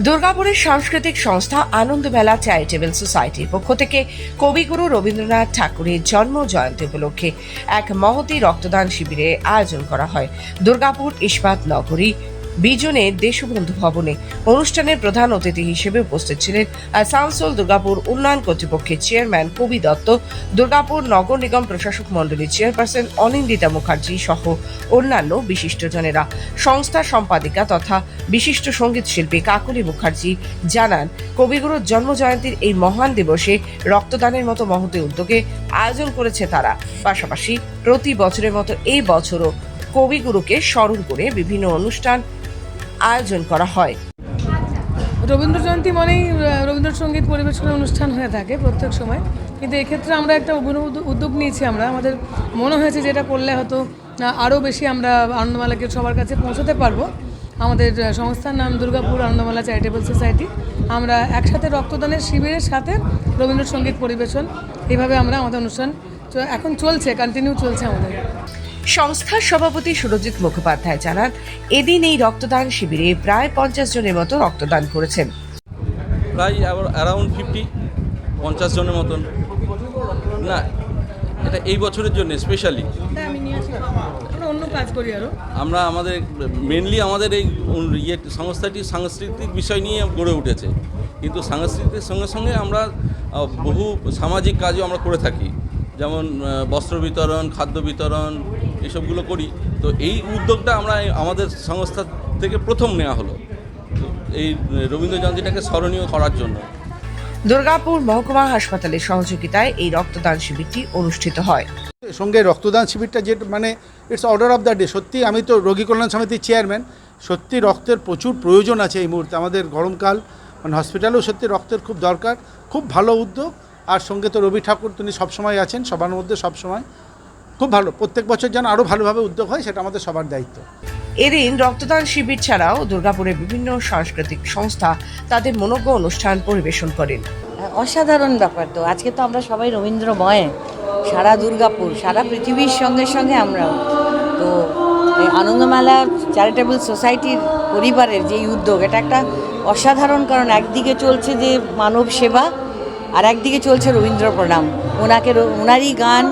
দুর্গাপুরের সাংস্কৃতিক সংস্থা আনন্দমেলা চ্যারিটেবল সোসাইটির পক্ষ থেকে কবিগুরু রবীন্দ্রনাথ ঠাকুরের জন্ম জয়ন্তী উপলক্ষে এক মহতি রক্তদান শিবিরে আয়োজন করা হয়। দুর্গাপুর ইস্পাত নগরী বিজনের দেশবন্ধু ভবনে। অনুষ্ঠানের প্রধান অতিথি হিসেবে উপস্থিত ছিলেন আসানসোল দুর্গাপুর উন্নয়ন কর্তৃপক্ষের চেয়ারম্যান কবি দত্ত, দুর্গাপুর নগর নিগম প্রশাসক মণ্ডলীর চেয়ারপারসন অনিন্দিতা মুখার্জি সহ অন্যান্য বিশিষ্টজনেরা। সংস্থার সম্পাদিকা তথা বিশিষ্ট সংগীত শিল্পী কাকলি মুখার্জি জানান কবিগুরুর জন্মজয়ন্তীর এই মহান দিবসে রক্তদানের মতো মহতি উদ্যোগে আয়োজন করেছে তারা। পাশাপাশি প্রতি বছরের মতো এই বছরও কবিগুরুকে স্মরণ করে বিভিন্ন অনুষ্ঠান আয়োজন করা হয়। রবীন্দ্র জয়ন্তী মানেই রবীন্দ্রসঙ্গীত পরিবেশনের অনুষ্ঠান হয়ে থাকে প্রত্যেক সময়। কিন্তু এক্ষেত্রে আমরা একটা উদ্যোগ- নিয়েছি আমরা। আমাদের মনে হয়েছে যে এটা করলে হয়তো আরও বেশি আমরা আনন্দমালাকে সবার কাছে পৌঁছাতে পারব। আমাদের সংস্থার নাম দুর্গাপুর আনন্দমালা চ্যারিটেবল সোসাইটি। আমরা একসাথে রক্তদানের শিবিরের সাথে রবীন্দ্রসঙ্গীত পরিবেশন এইভাবে আমরা আমাদের অনুষ্ঠান এখন চলছে কন্টিনিউ চলছে আমাদের। সংস্থার সভাপতি সুরজিৎ মুখোপাধ্যায় জানান, এদিন এই রক্তদান শিবিরে প্রায় পঞ্চাশ জনের মতো রক্তদান করেছেন। প্রায় অ্যারাউন্ড ফিফটি পঞ্চাশ জনের মতন। না, এটা এই বছরের জন্য স্পেশালি আমরা আমাদের মেনলি আমাদের এই ইয়ে সংস্থাটি সাংস্কৃতিক বিষয় নিয়ে গড়ে উঠেছে। কিন্তু সাংস্কৃতিকের সঙ্গে সঙ্গে আমরা বহু সামাজিক কাজও আমরা করে থাকি। যেমন বস্ত্র বিতরণ, খাদ্য বিতরণ এসবগুলো করি তো এই উদ্যোগটা আমরা আমাদের সংস্থা থেকে প্রথম নেওয়া হলো এই রবীন্দ্র জয়ন্তীটাকে স্মরণীয় করার জন্য। দুর্গাপুর মহকুমা হাসপাতালের সহযোগিতায় এই রক্তদান শিবিরটি অনুষ্ঠিত হয়। সঙ্গে রক্তদান শিবিরটা যে মানে it's order of the day সত্যি আমি তো রোগী কল্যাণ সমিতির চেয়ারম্যান সত্যি রক্তের প্রচুর প্রয়োজন আছে এই মুহূর্তে আমাদের গরমকাল মানে হসপিটালেও সত্যি রক্তের খুব দরকার খুব ভালো উদ্যোগ আর সঙ্গে তো রবি ঠাকুর তিনি সবসময় আছেন সবার মধ্যে সবসময় খুব ভালো প্রত্যেক বছর যেন আরও ভালোভাবে উদ্যোগ হয় সেটা আমাদের সবার দায়িত্ব। এদিন রক্তদান শিবির ছাড়াও দুর্গাপুরের বিভিন্ন সাংস্কৃতিক সংস্থা তাদের মনোজ্ঞ অনুষ্ঠান পরিবেশন করেন। অসাধারণ ব্যাপার তো। আজকে তো আমরা সবাই রবীন্দ্রময় সারা দুর্গাপুর সারা পৃথিবীর সঙ্গে সঙ্গে আমরাও। তো এই আনন্দমেলা চ্যারিটেবল সোসাইটির পরিবারের যে উদ্যোগ এটা একটা অসাধারণ কারণ। একদিকে চলছে যে মানব সেবা আর একদিকে চলছে রবীন্দ্র প্রণাম ওনাকে ওনারই গান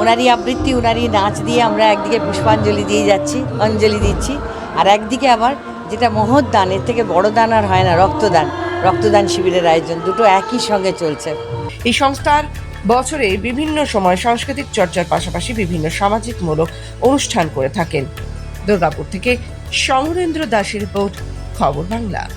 ওনারই আবৃত্তি, ওনারই নাচ দিয়ে আমরা একদিকে পুষ্পাঞ্জলি দিয়ে যাচ্ছি, অঞ্জলি দিচ্ছি। আর একদিকে আবার যেটা মহৎ দান এর থেকে বড় দান আর হয় না, রক্তদান রক্তদান শিবিরের আয়োজন, দুটো একই সঙ্গে চলছে। এই সংস্থার বছরে বিভিন্ন সময় সাংস্কৃতিক চর্চার পাশাপাশি বিভিন্ন সামাজিকমূলক অনুষ্ঠান করে থাকেন। দুর্গাপুর থেকে সমরেন্দ্র দাসের রিপোর্ট, খবর বাংলা।